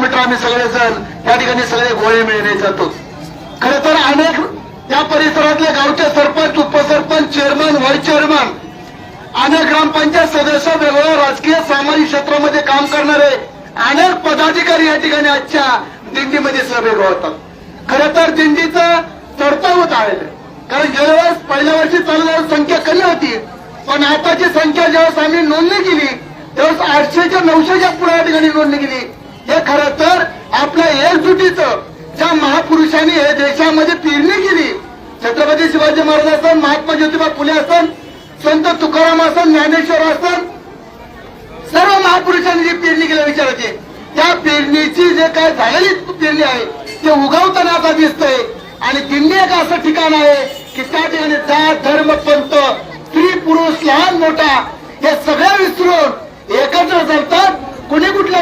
Kilometre आम्ही सगळेजण त्या ठिकाणी सगळे गोळे मिळणे जातो. खर तर अनेक त्या परिसरातले गावचे सरपंच उपसरपंच चेअरमन व्हाईस चेअरमन अनेक ग्रामपंचायत सदस्य वेगवेगळ्या राजकीय सामाजिक क्षेत्रामध्ये काम करणारे अनेक पदाधिकारी या ठिकाणी आजच्या दिंडीमध्ये सहभागी होतात. खर तर दिंडीचं चढता होत आहे. कारण गेल्या पहिल्या वर्षी चालणारी संख्या कमी होती. पण आताची संख्या ज्यावेळेस आम्ही नोंदणी केली त्यावेळेस आठशेच्या नऊशेच्या पुढे या ठिकाणी नोंदणी केली. हे खर तर आपल्या एकजुटीचं ज्या महापुरुषांनी हे देशामध्ये पेरणी केली छत्रपती शिवाजी महाराज असन महात्मा ज्योतिबा फुले असन संत तुकाराम असन ज्ञानेश्वर असन सर्व महापुरुषांनी जी पेरणी केल्या विचारायचे त्या पेरणीची जे काय झालेली पेरणी आहे ते उगवताना आता दिसतंय. आणि दिंडी एक असं ठिकाण आहे की त्या ठिकाणी जात धर्म पंत स्त्री पुरुष लहान मोठा हे सगळ्या विसरून एकत्र चालतात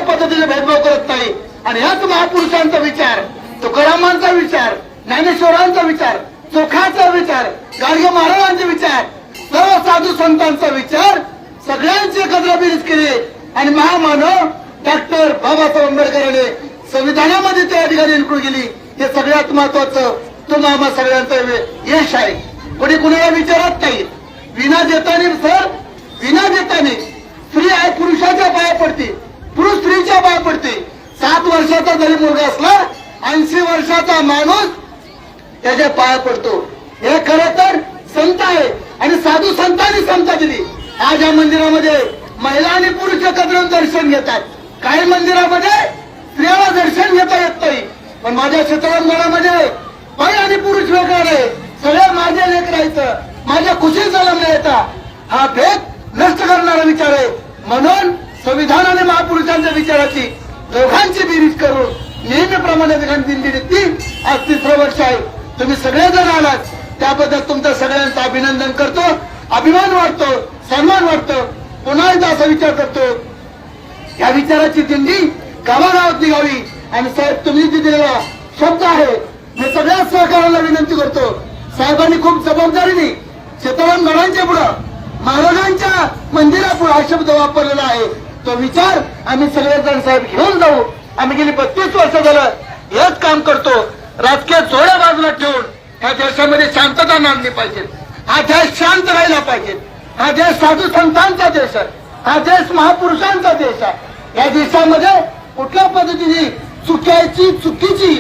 पद्धतीने भेदभाव करत नाही. आणि ह्याच महापुरुषांचा विचार तुकारामांचा विचार ज्ञानेश्वरांचा विचार चोखाचा विचार गाडगे महाराजांचे विचार सर्व साधू संतांचा विचार सगळ्यांची एकत्र बेरीज केली. आणि महामानव डॉक्टर बाबासाहेब आंबेडकरांनी संविधानामध्ये त्या ठिकाणी इन्क्लूड केली हे सगळ्यात महत्वाचं तुम्हा आम्हा सगळ्यांचं यश आहे. कोणी कुणाला विचारत नाही. विना देताने सर विना देताने. स्त्री आहे पुरुषाच्या पाया पडते. पुरुष स्त्री पाया पडते सात वर्षाचा जरी मुलगा असला ऐंशी वर्षाचा माणूस त्याच्या पाया पडतो. हे खरं तर संत आहे आणि साधू संतांनी समता दिली. आज या मंदिरामध्ये महिला आणि पुरुष एकत्र दर्शन घेतात. काही मंदिरामध्ये स्त्रियाला दर्शन घेता येत नाही. पण माझ्या क्षेत्रामध्ये बाई आणि पुरुष वेगळा नाही सगळ्या माझ्या लेकरायचं माझ्या खुशी जलमल्या येतात हा भेद नष्ट करणारा विचार आहे. म्हणून संविधान आणि महापुरुषांच्या विचाराची दोघांची बेरीज करून नेहमीप्रमाणे दिंडी ती आज तिसरं वर्ष आहे. तुम्ही सगळेजण आलात. त्याबद्दल तुमचं सगळ्यांचं अभिनंदन करतो. अभिमान वाटतो सन्मान वाटतो पुन्हा एकदा असा विचार करतो. या विचाराची दिंडी गावागावात निघावी आणि साहेब तुम्ही जे दिलेला शब्द आहे मी सगळ्या सहकार्याला विनंती करतो. साहेबांनी खूप जबाबदारीने चितवन गडांच्या पुढं महाराजांच्या मंदिरापुढे हा शब्द वापरलेला आहे. तो विचार आम्ही सगळेजण साहेब घेऊन जाऊ. आम्ही गेली बत्तीस वर्ष झालं हेच काम करतो. राजकीय जोड्या बाजूला ठेवून ह्या देशामध्ये शांतता आणली पाहिजे. हा देश शांत राहिला पाहिजे. हा देश साधू संतांचा देश आहे. हा देश महापुरुषांचा देश आहे. या देशामध्ये कुठल्या पद्धतीने चुक्याची चुकीची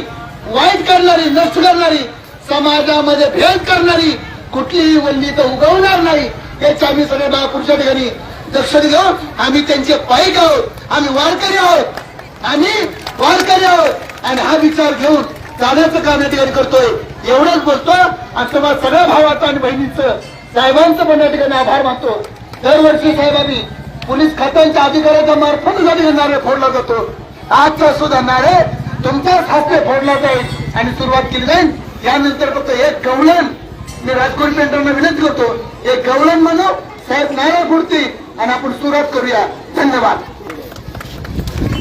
वाईट करणारी नष्ट करणारी समाजामध्ये भेद करणारी कुठलीही वल्ली तर उगवणार नाही याची आम्ही सगळे महापुरुषा ठिकाणी लक्षात घेऊ आम्ही त्यांचे पायक आहोत आम्ही वारकरी आहोत. आम्ही वारकरी आहोत. आणि हा विचार घेऊन जाण्याचं काम या ठिकाणी करतोय. एवढंच बोलतो. आणि तुम्हाला सगळ्या भावाचं आणि बहिणीचं. साहेबांचं पण या ठिकाणी आभार मानतो. दरवर्षी साहेब आम्ही पोलीस खात्यांच्या अधिकाऱ्याच्या मार्फत या ठिकाणी नारळ फोडला जातो. आजचा सुद्धा नारळ तुमच्याच हस्ते फोडला जाईल आणि सुरुवात केली जाईल. यानंतर फक्त एक गवळण मी राजकोट पेंटरना विनंती करतो. एक गवळण म्हणून साहेब नारळ फोडतील. आणि आपण सुरुवात करूया. धन्यवाद.